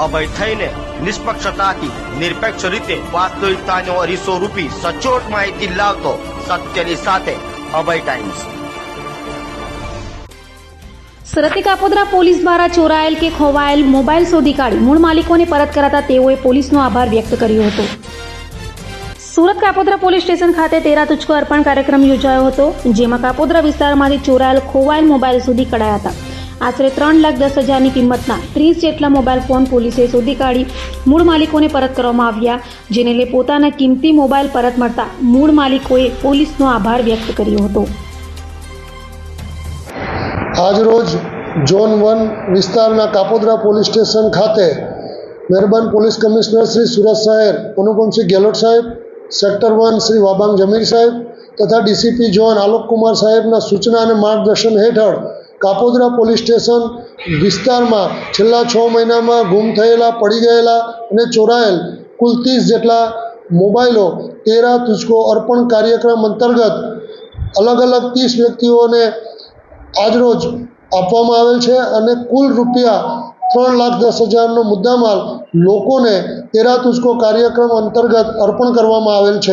અભય થઈને નિષ્પક્ષતાથી નિરપેક્ષ રીતે વાસ્તવિકતાનો અરીસો રૂપી સચોટ માહિતી લાવતો સત્યની સાથે અભય ટાઈમ્સ. સુરતની કાપોદ્રા પોલીસ દ્વારા ચોરાયેલ કે ખોવાયેલ મોબાઈલ શોધી કાઢી મૂળ માલિકોને પરત કરાતા તેઓએ પોલીસનો આભાર વ્યક્ત કર્યો હતો. સુરત કાપોદરા પોલીસ સ્ટેશન ખાતે તેરા તુચકો અર્પણ કાર્યક્રમ યોજાયો હતો, જેમાં કાપોદ્રા વિસ્તારમાંથી ચોરાયેલ ખોવાયેલ મોબાઈલ સુધી કઢાયા હતા. આશરે ત્રણ લાખ દસ હજારની કિંમતના ત્રીસ જેટલા મોબાઈલ ફોન પોલીસે શોધી કાઢી મૂળ માલિકોને પરત કરવામાં આવ્યા, જેને લઈ પોતાના કિંમતી મોબાઈલ પરત મળતા મૂળ માલિકોએ પોલીસનો આભાર વ્યક્ત કર્યો હતો. આજરોજ ઝોન વન વિસ્તારના કાપોદ્રા પોલીસ સ્ટેશન ખાતે મહેરબાન પોલીસ કમિશનર શ્રી સુરત શહેર અનુપમસિંહ ગેહલોત સાહેબ, સેક્ટર વન શ્રી વાબાંગ જમીર સાહેબ તથા ડીસીપી ઝોન આલોક કુમાર સાહેબના સૂચના અને માર્ગદર્શન હેઠળ કાપોદ્રા પોલીસ સ્ટેશન વિસ્તારમાં છેલ્લા છ મહિનામાં ગુમ થયેલા, પડી ગયેલા અને ચોરાયેલ કુલ ત્રીસ જેટલા મોબાઈલો તેરા તુચકો અર્પણ કાર્યક્રમ અંતર્ગત અલગ અલગ ત્રીસ વ્યક્તિઓને આજરોજ આપવામાં આવેલ છે અને કુલ રૂપિયા ત્રણ લાખ દસ હજારનો મુદ્દામાલ લોકોને તેરા તુચકો કાર્યક્રમ અંતર્ગત અર્પણ કરવામાં આવેલ છે.